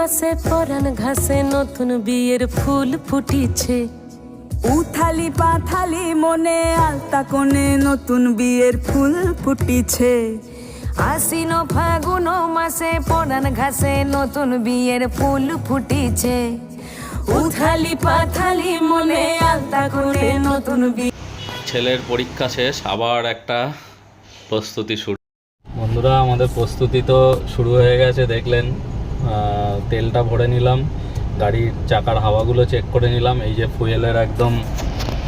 মাসে পরান ঘাসে নতুন বিয়ের ফুল ফুটিছে। উথালি পাথালি মনে আলতা কোণে নতুন বিয়ের ফুল ফুটিছে। আশ্বিন ফাগুন মাসে পরান ঘাসে নতুন বিয়ের ফুল ফুটিছে। উথালি পাথালি মনে আলতা করে নতুন বিয়ে। ছেলের পরীক্ষা শেষ আবার একটা প্রস্তুতি শুরু। বন্ধুরা আমাদের প্রস্তুতি তো শুরু হয়ে গেছে দেখলেন। তেলটা ভরে নিলাম গাড়ির চাকার হাওয়াগুলো চেক করে নিলাম এই যে ফুয়েলের একদম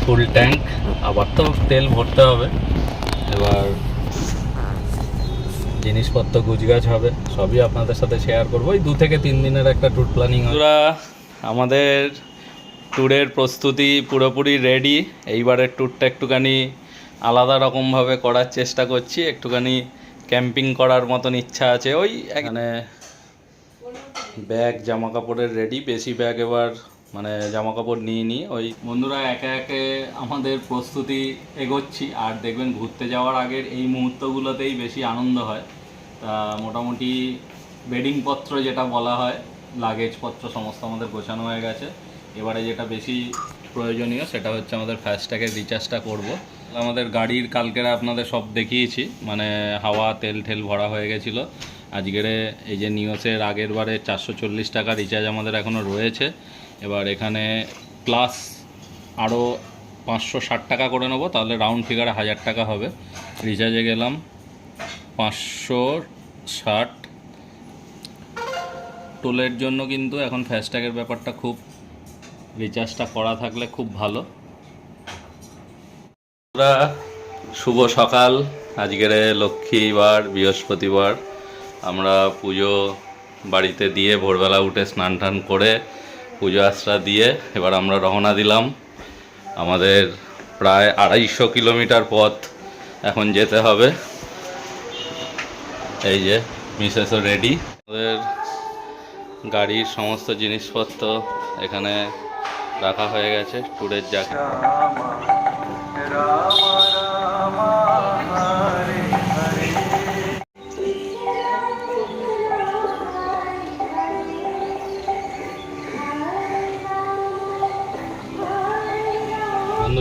ফুল ট্যাঙ্ক আবার তো তেল ভরতে হবে। এবার জিনিসপত্র গুজগাছ হবে সবই আপনাদের সাথে শেয়ার করব। ওই দু থেকে তিন দিনের একটা ট্যুর প্ল্যানিং আমাদের ট্যুরের প্রস্তুতি পুরোপুরি রেডি এইবারের ট্যুরটা একটুখানি আলাদা রকমভাবে করার চেষ্টা করছি। একটুখানি ক্যাম্পিং করার মতন ইচ্ছা আছে। ওই এখানে ব্যাগ জামা কাপড়ের রেডি বেশি ব্যাগ এবার মানে জামা কাপড় নিয়ে নিই ওই বন্ধুরা, একে একে আমাদের প্রস্তুতি এগোচ্ছি। আর দেখবেন, ঘুরতে যাওয়ার আগের এই মুহূর্তগুলোতেই বেশি আনন্দ হয়। তা মোটামুটি বেডিংপত্র যেটা বলা হয় লাগেজপত্র সমস্ত আমাদের গোছানো হয়ে গেছে। এবারে যেটা বেশি প্রয়োজনীয়, সেটা হচ্ছে আমাদের ফাস্ট্যাগের রিচার্জটা করব। আমাদের গাড়ির কালকেরা আপনাদের সব দেখিয়েছি। মানে হাওয়া, তেল ঠেল ভরা হয়ে গেছিল। আজকের এই যে নিউসের আগের বারে চারশো চল্লিশ টাকা রিচার্জ আমাদের এখনও রয়েছে। এবার এখানে প্লাস আরও পাঁচশো ষাট টাকা করে নেব, তাহলে রাউন্ড ফিগারে হাজার টাকা হবে। রিচার্জে গেলাম পাঁচশো ষাট। টোলের জন্য কিন্তু এখন ফাস্ট্যাগের ব্যাপারটা খুব রিচার্জটা করা থাকলে খুব ভালো। শুভ সকাল। আজকের লক্ষ্মীবার, বৃহস্পতিবার। আমরা পুজো বাড়িতে দিয়ে ভোরবেলা উঠে স্নান টান করে পুজো আশ্রা দিয়ে এবার আমরা রওনা দিলাম। আমাদের প্রায় আড়াইশো কিলোমিটার পথ এখন যেতে হবে। এই যে মিসেসও রেডি। আমাদের গাড়ির সমস্ত জিনিসপত্র এখানে রাখা হয়ে গেছে। ট্যুরের যা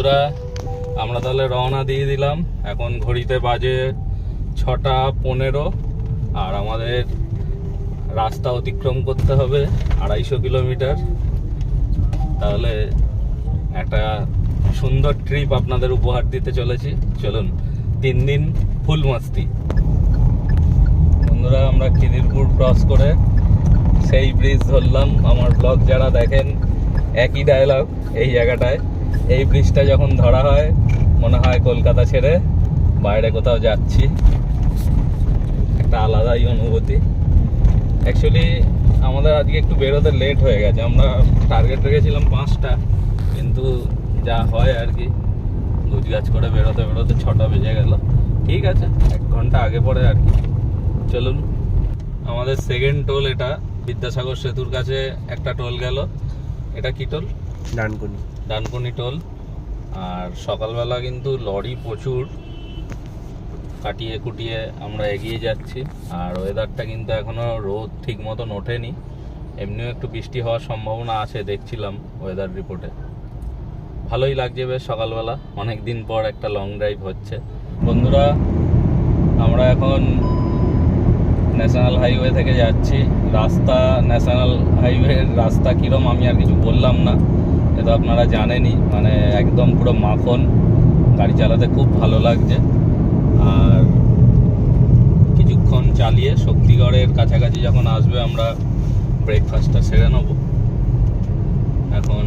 বন্ধুরা, আমরা তাহলে রওনা দিয়ে দিলাম। এখন ঘড়িতে বাজে ছটা পনেরো, আর আমাদের রাস্তা অতিক্রম করতে হবে আড়াইশো কিলোমিটার। তাহলে একটা সুন্দর ট্রিপ আপনাদের উপহার দিতে চলেছি। চলুন, তিন দিন ফুল মাস্তি। বন্ধুরা, আমরা খিদিরপুর ক্রস করে সেই ব্রিজ ধরলাম। আমার ব্লগ যারা দেখেন, একই ডায়লগ এই জায়গাটায়। এই ব্রিজটা যখন ধরা হয়, মনে হয় কলকাতা ছেড়ে বাইরে কোথাও যাচ্ছি। একটা আলাদাই অনুভূতি। অ্যাকচুয়ালি আমাদের আজকে একটু বেরোতে লেট হয়ে গেছে। আমরা টার্গেট রেখেছিলাম পাঁচটা, কিন্তু যা হয় আর কি গুজগাছ করে বেরোতে বেরোতে ছটা বেজে গেল। ঠিক আছে, এক ঘণ্টা আগে পরে আর কি। চলুন। আমাদের সেকেন্ড টোল এটা, বিদ্যাসাগর সেতুর কাছে একটা টোল গেল। এটা কি টোল ডানকুনি। ডানকুনি টোল। আর সকালবেলা কিন্তু লরি প্রচুর। কাটিয়ে কুটিয়ে আমরা এগিয়ে যাচ্ছি। আর ওয়েদারটা কিন্তু এখনও রোদ ঠিক মতন ওঠেনি। এমনিও একটু বৃষ্টি হওয়ার সম্ভাবনা আছে, দেখছিলাম ওয়েদার রিপোর্টে ভালোই লাগছে বেশ সকালবেলা। অনেক দিন পর একটা লং ড্রাইভ হচ্ছে। বন্ধুরা, আমরা এখন ন্যাশনাল হাইওয়ে থেকে যাচ্ছি। রাস্তা ন্যাশনাল হাইওয়ের রাস্তা কীরম আমি আর কিছু বললাম না। এ তো আপনারা জানেনই মানে একদম পুরো মাখন। গাড়ি চালাতে খুব ভালো লাগছে। আর কিছুক্ষণ চালিয়ে শক্তিগড়ের কাছাকাছি যখন আসবে আমরা ব্রেকফাস্টটা সেরে নেব। এখন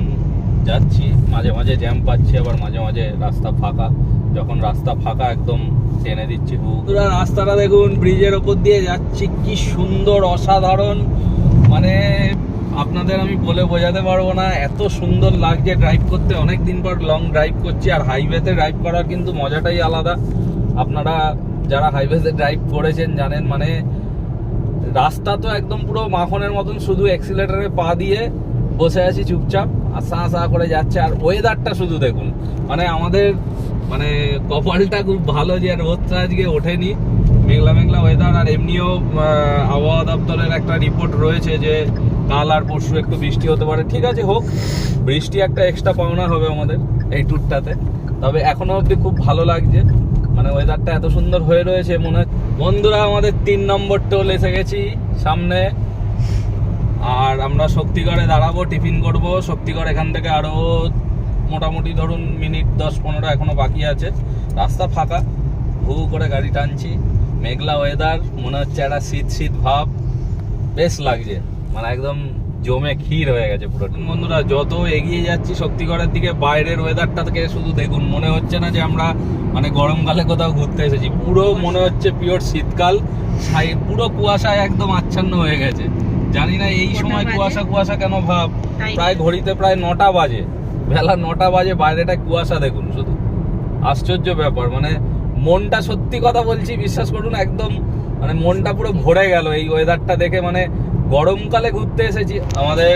যাচ্ছি, মাঝে মাঝে জ্যাম পাচ্ছি, আবার মাঝে মাঝে রাস্তা ফাঁকা। যখন রাস্তা ফাঁকা একদম টেনে দিচ্ছি পুরো রাস্তাটা দেখুন ব্রিজের ওপর দিয়ে যাচ্ছি, কি সুন্দর, অসাধারণ। মানে আপনাদের আমি বলে বোঝাতে পারব না, এত সুন্দর লাগছে ড্রাইভ করতে অনেক দিন পর লং ড্রাইভ করছি আর হাইওয়েতে ড্রাইভ করার কিন্তু মজাটাই আলাদা। আপনারা যারা হাইওয়েতে ড্রাইভ করেছেন জানেন মানে রাস্তা তো একদম পুরো মাখনের মতন, শুধু অ্যাক্সিলেটারে পা দিয়ে বসে আছি চুপচাপ আস্তে আস্তে করে যাচ্ছে, আর ওয়েদারটা শুধু দেখুন। মানে আমাদের মানে কপালটা খুব ভালো যে রোদটা আজকে ওঠেনি, মেঘলা মেঘলা ওয়েদার আর এমনিও আবহাওয়া দপ্তরের একটা রিপোর্ট রয়েছে যে কাল আর পরশু একটু বৃষ্টি হতে পারে। ঠিক আছে, হোক, বৃষ্টি একটা এক্সট্রা পাওনা হবে আমাদের এই ট্যুরটাতে তবে এখনও অবধি খুব ভালো লাগছে। মানে ওয়েদারটা এত সুন্দর হয়ে রয়েছে, মনে বন্ধুরা আমাদের তিন নম্বর টোল এসে গেছি সামনে। আর আমরা শক্তিগড়ে দাঁড়াবো, টিফিন করব। শক্তিগড় এখান থেকে আরও মোটামুটি ধরুন মিনিট দশ পনেরো এখনও বাকি আছে। রাস্তা ফাঁকা, হু করে গাড়ি টানছি। মেঘলা ওয়েদার মনে হচ্ছে একটা শীত শীত ভাব। বেশ লাগছে। মানে একদম জমে ক্ষীর হয়ে গেছে পুরো। বন্ধুরা যত এগিয়ে যাচ্ছি শক্তিগড়ের দিকে বাইরের ওয়েদারটা থেকে শুধু দেখুন মনে হচ্ছে না যে আমরা মানে গরমকালে কোথাও ঘুরতে এসেছি। পুরো মনে হচ্ছে পিওর শীতকাল। পুরো কুয়াশায় একদম আচ্ছন্ন হয়ে গেছে। জানি না এই সময় কুয়াশা কুয়াশা কেন ভাব? প্রায় ঘড়িতে প্রায় নটা বাজে। বেলা নটা বাজে বাইরেটা কুয়াশা দেখুন শুধু। আশ্চর্য ব্যাপার মানে মনটা সত্যি কথা বলছি বিশ্বাস করুন একদম মানে মনটা পুরো ভরে গেল এই ওয়েদারটা দেখে। মানে গরমকালে ঘুরতে এসেছি। আমাদের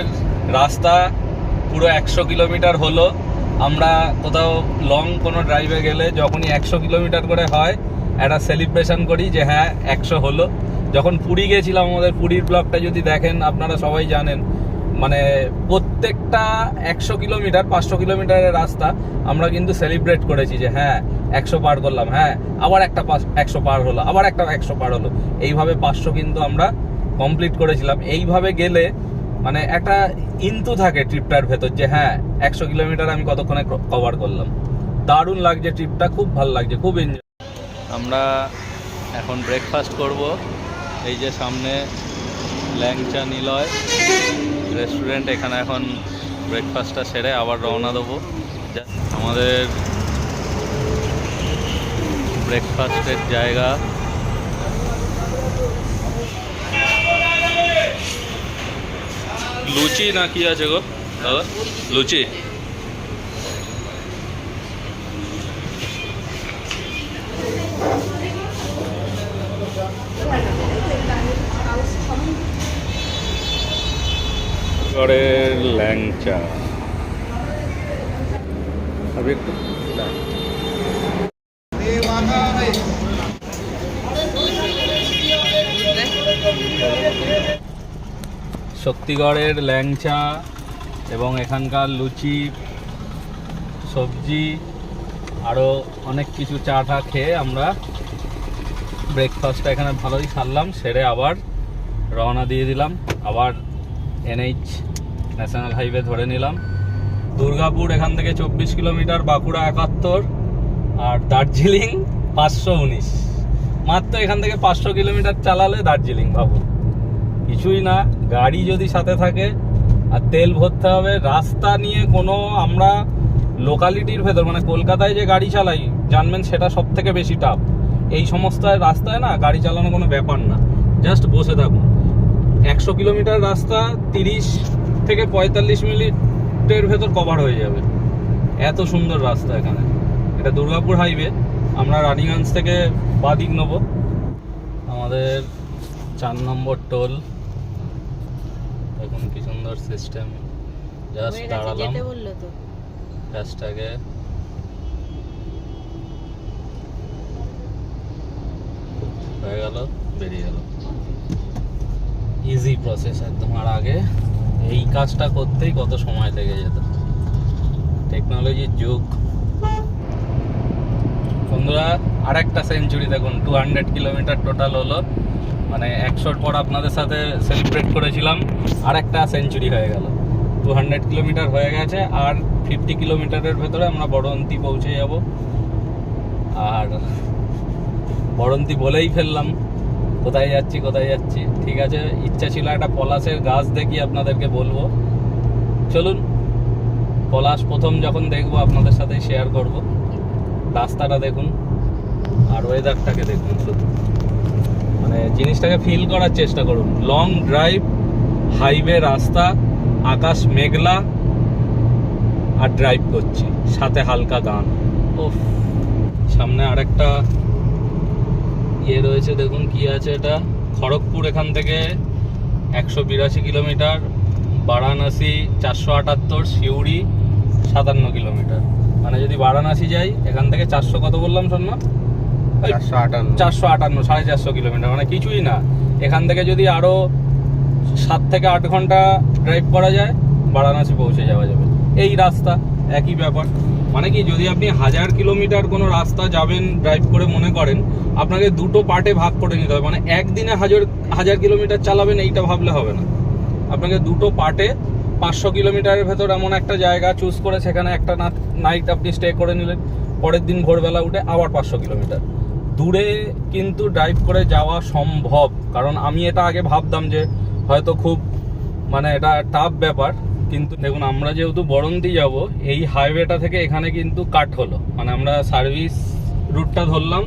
রাস্তা পুরো একশো কিলোমিটার হলো। আমরা কোথাও লং কোনো ড্রাইভে গেলে যখনই একশো কিলোমিটার করে হয়, একটা সেলিব্রেশন করি যে হ্যাঁ একশো হলো। যখন পুরী গেছিলাম, আমাদের পুরীর ব্লগটা যদি দেখেন, আপনারা সবাই জানেন মানে প্রত্যেকটা একশো কিলোমিটার, পাঁচশো কিলোমিটারের রাস্তা আমরা কিন্তু সেলিব্রেট করেছি যে হ্যাঁ একশো পার করলাম হ্যাঁ আবার একটা পাঁচ, একশো পার হলো, আবার একটা একশো পার হলো। এইভাবে পাঁচশো কিন্তু আমরা কমপ্লিট করেছিলাম। এইভাবে গেলে মানে একটা ইন্তু থাকে ট্রিপটার ভেতর যে হ্যাঁ একশো কিলোমিটার আমি কতক্ষণে কভার করলাম। দারুণ লাগছে ট্রিপটা খুব ভালো লাগছে, খুব এনজয় আমরা এখন ব্রেকফাস্ট করব। এই যে সামনে ল্যাংচা নিলয় রেস্টুরেন্ট এখানে এখন ব্রেকফাস্টটা সেরে আবার রওনা দেবো। আমাদের ব্রেকফাস্টের জায়গা লুচি না কি আছে গো? দাদা লুচি। ল্যাংচা। আমি একটু শক্তিগড়ের ল্যাংচা এবং এখানকার লুচি, সবজি আরও অনেক কিছু চা টা খেয়ে আমরা ব্রেকফাস্টটা এখানে ভালোই সারলাম, সেরে আবার রওনা দিয়ে দিলাম। আবার এনএইচ ন্যাশনাল হাইওয়ে ধরে নিলাম। দুর্গাপুর এখান থেকে চব্বিশ কিলোমিটার, বাঁকুড়া একাত্তর, আর দার্জিলিং পাঁচশো উনিশ। মাত্র এখান থেকে পাঁচশো কিলোমিটার চালালে দার্জিলিং ভাবুন কিছুই না। গাড়ি যদি সাথে থাকে, আর তেল ভরতে হবে, রাস্তা নিয়ে কোনো আমরা লোকালিটির ভেতর মানে কলকাতায় যে গাড়ি চালাই, জানবেন সেটা সব থেকে বেশি টাফ এই সমস্ত রাস্তায় না গাড়ি চালানো কোনো ব্যাপার না। জাস্ট বসে থাকুন। একশো কিলোমিটার রাস্তা তিরিশ থেকে পঁয়তাল্লিশ মিনিটের ভেতর কভার হয়ে যাবে। এত সুন্দর রাস্তা এখানে। এটা দুর্গাপুর হাইওয়ে আমরা রানিগঞ্জ থেকে বাদিক নেব। আমাদের চার নম্বর টোল। দেখুন কি সুন্দর সিস্টেম জাস্ট দাঁড়ালাম। বলল তো। গ্যাসটাকে হয়ে গেল বেরিয়ে গেল। ইজি প্রসেস একদম আর আগে। এই কাজটা করতেই কত সময় লেগে যেত। টেকনোলজির যুগ। বন্ধুরা আরেকটা সেঞ্চুরি দেখুন টু হান্ড্রেড কিলোমিটার টোটাল হলো। মানে একশোর পর আপনাদের সাথে সেলিব্রেট করেছিলাম। আর একটা সেঞ্চুরি হয়ে গেল। টু হান্ড্রেড কিলোমিটার হয়ে গেছে আর ফিফটি কিলোমিটারের ভেতরে আমরা বড়ন্তি পৌঁছে যাব। আর বড়ন্তি বলেই ফেললাম, কোথায় যাচ্ছি কোথায় যাচ্ছি? ঠিক আছে, ইচ্ছা ছিল একটা পলাশের গাছ দেখি আপনাদেরকে বলব। চলুন, পলাশ প্রথম যখন দেখব, আপনাদের সাথে শেয়ার করব। রাস্তাটা দেখুন আর ওয়েদারটাকে দেখুন শুধু। মানে জিনিসটাকে ফিল করার চেষ্টা করুন। লং ড্রাইভ হাইওয়ে রাস্তা আকাশ মেঘলা আর ড্রাইভ করছি। সাথে হালকা গান। ওফ সামনে আরেকটা ইয়ে রয়েছে দেখুন কি আছে এটা। খড়গপুর এখান থেকে একশো বিরাশি কিলোমিটার বারাণসী চারশো আটাত্তর সিউড়ি সাতান্ন কিলোমিটার। মানে যদি বারাণসী যাই এখান থেকে চারশো কত বললাম শোন ওই চারশো আটান্ন। সাড়ে চারশো কিলোমিটার মানে কিছুই না। এখান থেকে যদি আরও সাত থেকে আট ঘণ্টা ড্রাইভ করা যায়, বারাণসী পৌঁছে যাওয়া যাবে। এই রাস্তা, একই ব্যাপার। মানে কি, যদি আপনি হাজার কিলোমিটার কোনো রাস্তা যাবেন ড্রাইভ করে মনে করেন, আপনাকে দুটো পার্টে ভাগ করে নিতে হবে। মানে একদিনে হাজার হাজার কিলোমিটার চালাবেন, এইটা ভাবলে হবে না। আপনাকে দুটো পার্টে পাঁচশো কিলোমিটারের ভেতর এমন একটা জায়গা চুজ করে, সেখানে একটা নাইট আপনি স্টে করে নিলেন। পরের দিন ভোরবেলা উঠে আবার পাঁচশো কিলোমিটার। দূরে কিন্তু ড্রাইভ করে যাওয়া সম্ভব। কারণ আমি এটা আগে ভাবতাম যে হয়তো খুব মানে এটা টাফ ব্যাপার। কিন্তু দেখুন, আমরা যেহেতু বরন্তি যাব, এই হাইওয়েটা থেকে এখানে কিন্তু কাট হলো। মানে আমরা সার্ভিস রুটটা ধরলাম,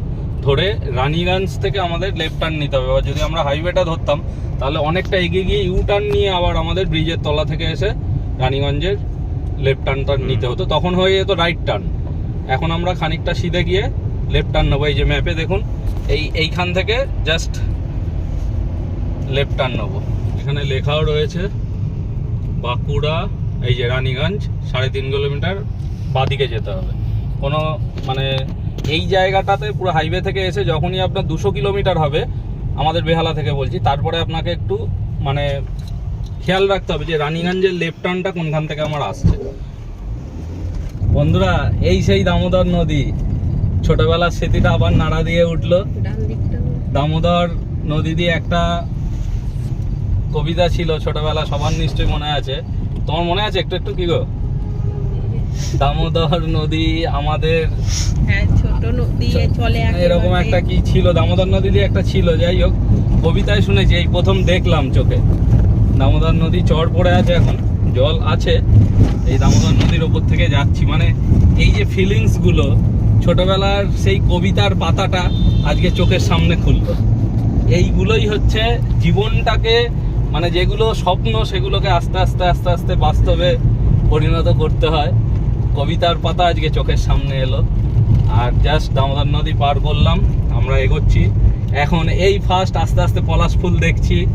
ধরে রানীগঞ্জ থেকে আমাদের লেফট টার্ন নিতে হবে। এবার যদি আমরা হাইওয়েটা ধরতাম, তাহলে অনেকটা এগিয়ে গিয়ে ইউ টার্ন নিয়ে আবার আমাদের ব্রিজের তলা থেকে এসে রানীগঞ্জের লেফট টার্নটা নিতে হতো। তখন হয়ে যেত রাইট টার্ন এখন আমরা খানিকটা সিধে গিয়ে লেফট টার্ন নেব, এই যে ম্যাপে দেখুন, এই, এইখান থেকে জাস্ট লেফট টার্ন নেব। এখানে লেখাও রয়েছে, বাঁকুড়া, এই যে রানীগঞ্জ, সাড়ে তিন কিলোমিটার বাদিকে যেতে হবে। কোনো মানে এই জায়গাটাতে পুরো হাইওয়ে থেকে এসে যখনই আপনার দুশো কিলোমিটার হবে, আমাদের বেহালা থেকে বলছি, তারপরে আপনাকে একটু মানে খেয়াল রাখতে হবে যে রানীগঞ্জের লেফট টার্নটা কোনখান থেকে আমার আসছে। বন্ধুরা, এই সেই দামোদর নদী ছোটবেলার স্মৃতিটা আবার নাড়া দিয়ে উঠল। দামোদর নদী দিয়ে একটা কবিতা ছিল ছোটবেলা সবার নিশ্চয়ই মনে আছে। তোমার মনে আছে একটু একটু কি গো? দামোদর নদী আমাদের হ্যাঁ ছোট নদী চলে এরকম একটা কি ছিল? দামোদর নদী দিয়ে একটা ছিল যাই হোক কবিতায় শুনেছি এই প্রথম দেখলাম চোখে। দামোদর নদী চর পড়ে আছে এখন জল আছে। এই দামোদর নদীর ওপর থেকে যাচ্ছি। মানে এই যে ফিলিংসগুলো ছোটবেলার সেই কবিতার পাতাটা আজকে চোখের সামনে খুললো। এইগুলোই হচ্ছে জীবনটাকে মানে যেগুলো স্বপ্ন সেগুলোকে আস্তে আস্তে আস্তে আস্তে বাস্তবে পরিণত করতে হয়। কবিতার পাতা আজকে চোখের সামনে এলো। আর জাস্ট দামোদর নদী পার করলাম আমরা এগোচ্ছি। এখন এই ফার্স্ট আস্তে আস্তে পলাশ ফুল দেখছি।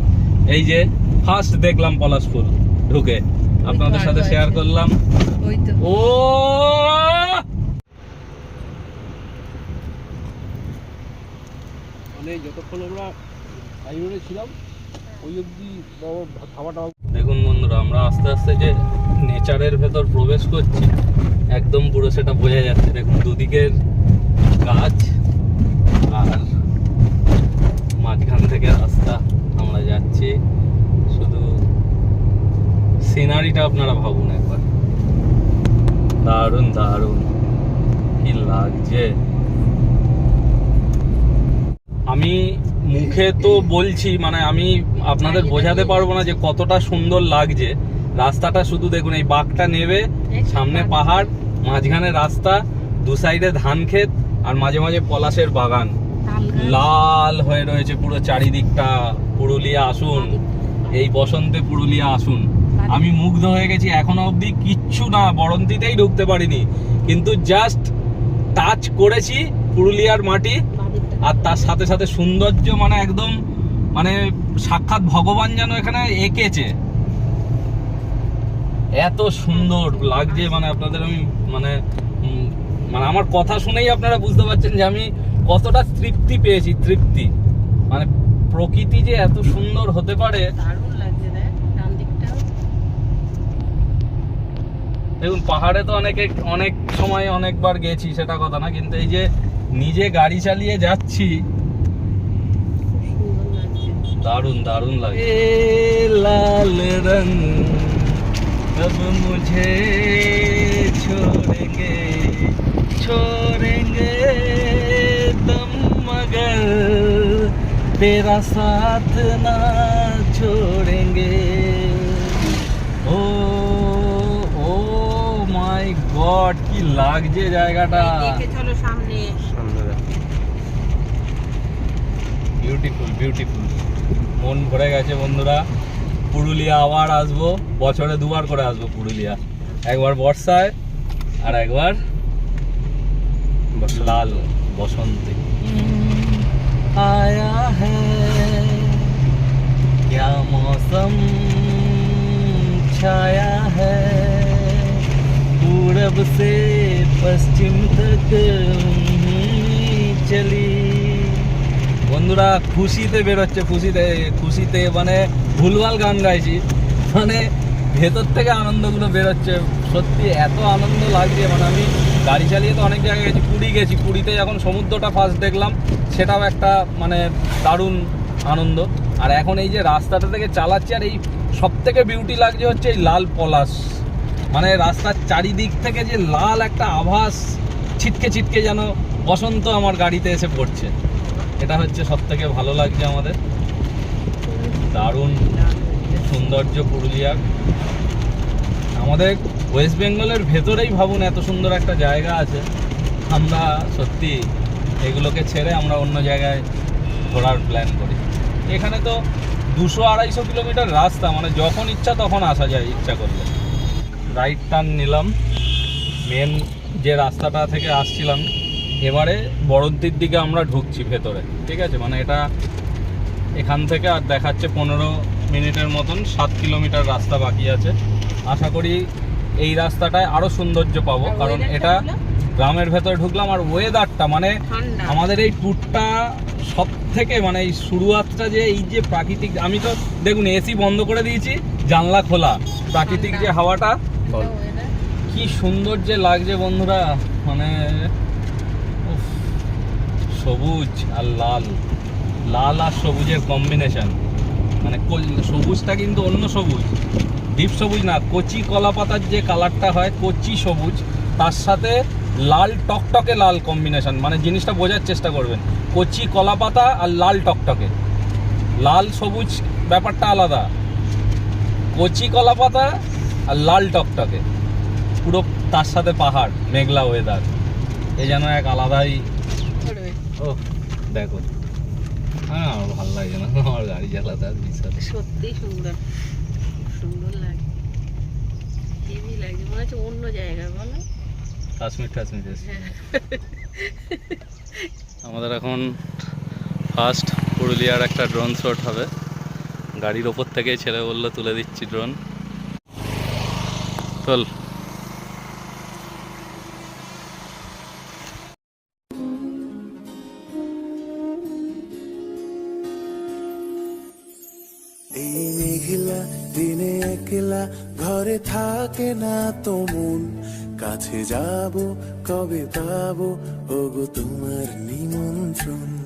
এই যে ফার্স্ট দেখলাম পলাশ ফুল ঢুকে। আপনাদের সাথে শেয়ার করলাম। ওই তো। ও! মানে যতক্ষণ আমরা ছিলাম, ওই অবধি দেখুন বন্ধুরা, আমরা আস্তে আস্তে যে নেচারের ভেতর প্রবেশ করছি, একদম পুরো সেটা বোঝা যাচ্ছে। দেখুন, দুদিকের গাছ আর মাঝখান থেকে রাস্তা আমরা যাচ্ছি। শুধু সিনারিটা আপনারা ভাবুন একবার। দারুণ দারুণ। কি লাগছে? আমি মুখে তো বলছি মানে আমি আপনাদের বোঝাতে পারব না যে কতটা সুন্দর লাগছে। রাস্তাটা শুধু দেখুন এই বাঘটা নেবে সামনে পাহাড় মাঝখানে রাস্তা দু সাইডে ধান ক্ষেত আর মাঝে মাঝে পলাশের বাগান। লাল হয়ে রয়েছে পুরো চারিদিকটা পুরুলিয়া আসুন। এই বসন্তে পুরুলিয়া আসুন। আমি মুগ্ধ হয়ে গেছি এখনও অবধি কিচ্ছু না বরন্তিতেই ঢুকতে পারিনি। কিন্তু জাস্ট টাচ করেছি পুরুলিয়ার মাটি আর তার সাথে সাথে সৌন্দর্য মানে একদম মানে সাক্ষাৎ ভগবান যেন এখানে এঁকেছে। এত সুন্দর লাগছে মানে আপনাদের আমি মানে মানে আমার কথা শুনেই আপনারা বুঝতে পারছেন যে আমি কতটা তৃপ্তি পেয়েছি তৃপ্তি। মানে প্রকৃতি যে এত সুন্দর হতে পারে। দেখুন পাহাড়ে তো অনেকে অনেক সময় অনেকবার গেছি সেটা কথা না কিন্তু এই যে নিজে গাড়ি চালিয়ে যাচ্ছি খুব সুন্দর লাগছে दारुण दारुण लगे लाल रंग कब मुझे छोड़ेंगे छोड़ेंगे दम मगर तेरा साथ ना छोड़ेंगे ও ও মাই গড কি লাগছে জায়গাটা বিউটিফুল বিউটিফুল মন ভরে গেছে বন্ধুরা। পুরুলিয়া আবার আসব। বছরে দুবার করে আসব পুরুলিয়া। একবার বর্ষায় আর একবার লাল বসন্তে। আয়া মৌসম ছায়া হূরব সে পশ্চিম তক চলি। বন্ধুরা খুশিতে বেরোচ্ছে, খুশিতে খুশিতে মানে ভুলভাল গান গাইছি। মানে ভেতর থেকে আনন্দগুলো বেরোচ্ছে। সত্যি এত আনন্দ লাগছে মানে আমি গাড়ি চালিয়ে তো অনেক জায়গায় গেছি, পুরী গেছি। পুরীতে যখন সমুদ্রটা ফার্স্ট দেখলাম, সেটাও একটা মানে দারুণ আনন্দ। আর এখন এই যে রাস্তাটা থেকে চালাচ্ছি, আর এই সব থেকে বিউটি লাগছে হচ্ছে এই লাল পলাশ। মানে রাস্তার চারিদিক থেকে যে লাল একটা আভাস, ছিটকে ছিটকে যেন বসন্ত আমার গাড়িতে এসে পড়ছে। এটা হচ্ছে সব থেকে ভালো লাগছে আমাদের। দারুণ সৌন্দর্য পুরুলিয়ার। আমাদের ওয়েস্ট বেঙ্গলের ভেতরেই ভাবুন এত সুন্দর একটা জায়গা আছে। আমরা সত্যি এগুলোকে ছেড়ে আমরা অন্য জায়গায় ঘোরার প্ল্যান করি। এখানে তো দুশো আড়াইশো কিলোমিটার রাস্তা মানে যখন ইচ্ছা তখন আসা যায়, ইচ্ছা করলে। রাইট টার্ন নিলাম। মেন যে রাস্তাটা থেকে আসছিলাম এবারে বড়দ্দির দিকে আমরা ঢুকছি ভেতরে ঠিক আছে? মানে এটা এখান থেকে আর দেখাচ্ছে পনেরো মিনিটের মতন সাত কিলোমিটার রাস্তা বাকি আছে। আশা করি এই রাস্তাটায় আরও সৌন্দর্য পাবো কারণ এটা গ্রামের ভেতরে ঢুকলাম আর ওয়েদারটা মানে আমাদের এই ট্যুরটা সব থেকে মানে এই শুরুয়াতটা যে এই যে প্রাকৃতিক আমি তো দেখুন এসি বন্ধ করে দিয়েছি জানলা খোলা। প্রাকৃতিক যে হাওয়াটা। কি সুন্দর যে লাগছে বন্ধুরা মানে সবুজ আর লাল। লাল আর সবুজের কম্বিনেশন মানে সবুজটা কিন্তু অন্য সবুজ। ডিপ সবুজ না, কচি কলা পাতার যে কালারটা হয়, কচি সবুজ, তার সাথে লাল টকটকে লাল কম্বিনেশন মানে জিনিসটা বোঝার চেষ্টা করবেন। কচি কলা পাতা আর লাল টকটকে। লাল সবুজ ব্যাপারটা আলাদা। কচি কলা পাতা আর লাল টকটকে। পুরো তার সাথে পাহাড়, মেঘলা ওয়েদার এ যেন এক আলাদাই। ও দেখো। হ্যাঁ আমার ভালো লাগছে না। আমার গাড়ি চালাতে আর বিশাল সত্যি সুন্দর। সুন্দর লাগে। হেভি মনে হচ্ছে অন্য জায়গা বলো। কাশ্মীর টাশ্মীর আমাদের এখন ফার্স্ট পুরুলিয়ার একটা ড্রোন শট হবে। গাড়ির ওপর থেকে ছেলে বলল তুলে দিচ্ছি ড্রোন চল। থাকে না তো মন। কাছে যাব কবে পাবো? ওগো তোমার নিমন্ত্রণ।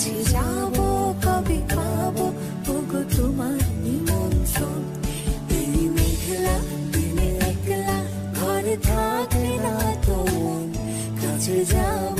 কাছে যাব, কবে পাবো ওগো, তোমার নিমন্ত্রণ। এই মেঘলা দিনে একলা ঘরে থাকে না তো কাছে যাব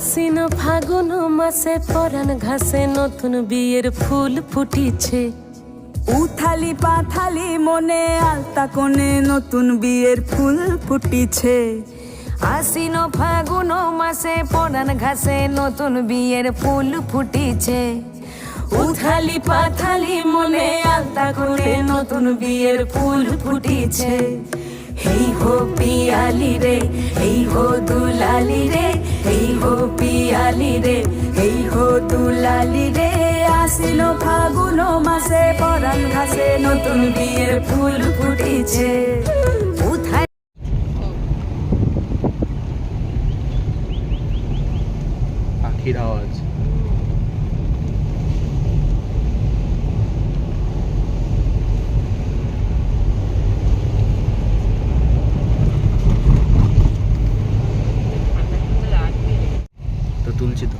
আশ্বিন ফাগুন মাসে পরান ঘাসে নতুন বিয়ের ফুল ফুটিছে। উথালি পাথালি মনে আলতা কোণে নতুন বিয়ের ফুল ফুটিছে। আশ্বিন ফাগুন মাসে পরান ঘাসে নতুন বিয়ের ফুল ফুটিছে। উথালি পাথালি মনে আলতা কোণে নতুন বিয়ের ফুল ফুটিছে। হেই হো পিয়ালি রে, এই হো দুলালি রে, এই হো পিয়ালি রে, এই হো দুলালি রে। আসিল ফাগুন মাসে পরান ঘাসে নতুন বিয়ের ফুল ফুটিছে। আওয়াজ তো তুলছি তো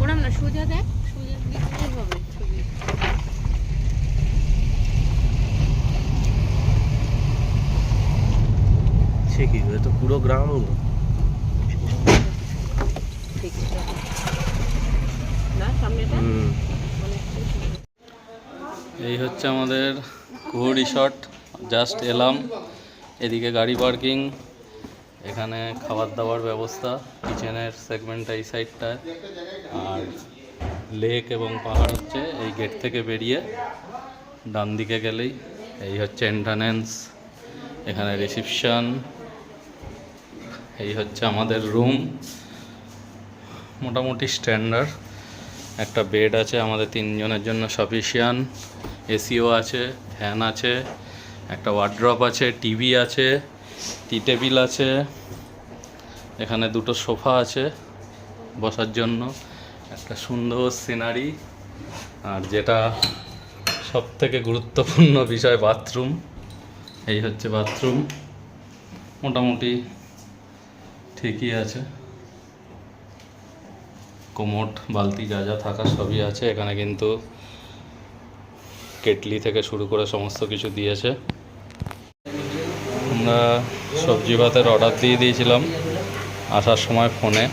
ওরম না সোজা দেখ সোজা দিকে হবে ছবি সে কি এ তো পুরো গ্রাম। এই হচ্ছে আমাদের কুহু রিসর্ট। জাস্ট এলাম। এদিকে গাড়ি পার্কিং। এখানে খাবার দাবার ব্যবস্থা। কিচেনের সেগমেন্টটা এই সাইডটায়। আর লেক এবং পাহাড় হচ্ছে এই গেট থেকে বেরিয়ে। ডান দিকে গেলেই এই হচ্ছে এন্ট্রান্স এখানে রিসিপশন এই হচ্ছে আমাদের রুম। মোটামুটি স্ট্যান্ডার্ড। একটা বেড আছে আমাদের তিনজনের জন্য সাফিসিয়ান এসিও আছে ফ্যান আছে, একটা ওয়ার্ড্রপ আছে টিভি আছে টি টেবিল আছে, এখানে দুটো সোফা আছে বসার জন্য। একটা সুন্দর সিনারি আর যেটা সব থেকে গুরুত্বপূর্ণ বিষয় বাথরুম এই হচ্ছে বাথরুম মোটামুটি ঠিকই আছে। কোমোট, বালতি যা যা থাকার সবই আছে। এখানে কিন্তু কেটলি থেকে শুরু করে সমস্ত কিছু দিয়েছে। আমরা সবজি ভাতের অর্ডার দিয়ে দিয়েছিলাম আসার সময় ফোনে,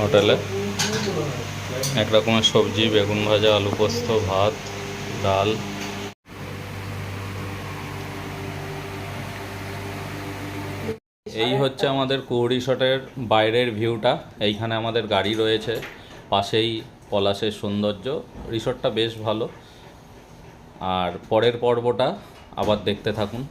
হোটেলে। এক রকমের সবজি, বেগুন ভাজা, আলু পোস্ত, ভাত, ডাল। এই হচ্ছে আমাদের কুহ রিসর্টের বাইরের ভিউটা। এইখানে আমাদের গাড়ি রয়েছে। পাশেই পলাশের সৌন্দর্য। রিসর্টটা বেশ ভালো। আর পরের পর্বটা আবার দেখতে থাকুন।